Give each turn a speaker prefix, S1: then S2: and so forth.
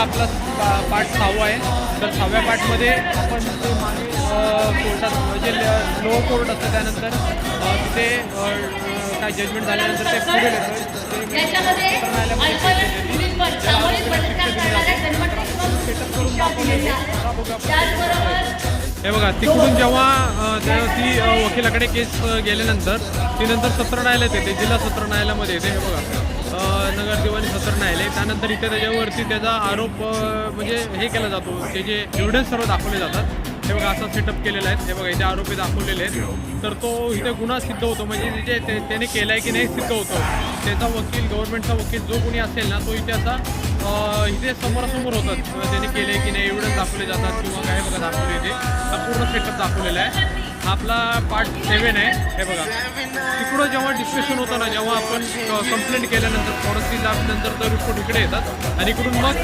S1: आपला पा- पार्ट सहावा आहे. तर सहाव्या पार्टमध्ये आपण ते मागे कोर्टात म्हणजे लो कोर्ट असतं त्यानंतर तिथे काय जजमेंट झाल्यानंतर ते पुढे.
S2: त्याचबरोबर
S1: हे बघा तिकडून जेव्हा ती वकिलाकडे केस गेल्यानंतर ती नंतर सत्र न्यायालयात येते जिल्हा सत्र न्यायालयामध्ये येते हे बघा. अ, सत्र न्यायालय त्यानंतर इथे त्याच्यावरती त्याचा आरोप म्हणजे हे केला जातो. ते जे एव्हिडन्स सर्व दाखवले जातात. हे बघा असा सेटअप केलेला आहे. हे बघा इथे आरोपी दाखवलेले आहेत. तर तो इथे गुन्हा सिद्ध होतो. म्हणजे जे ते- त्याने केला आहे की नाही सिद्ध होतो. त्याचा वकील गव्हर्नमेंटचा वकील जो कोणी असेल ना तो इथे असा इथे समोरासमोर होतात. म्हणजे त्याने केले की नाही एव्हिडन्स दाखवले जातात किंवा काय बघा दाखवले इथे पूर्ण सेटअप दाखवलेला आहे. आपला पार्ट सेवन आहे. हे बघा. तिकडं जेव्हा डिस्कशन होतं ना जेव्हा आपण कंप्लेंट केल्यानंतर फॉरेस्ट्री नंतर तर रिपोर्ट इकडे येतात. आणि इकडून मग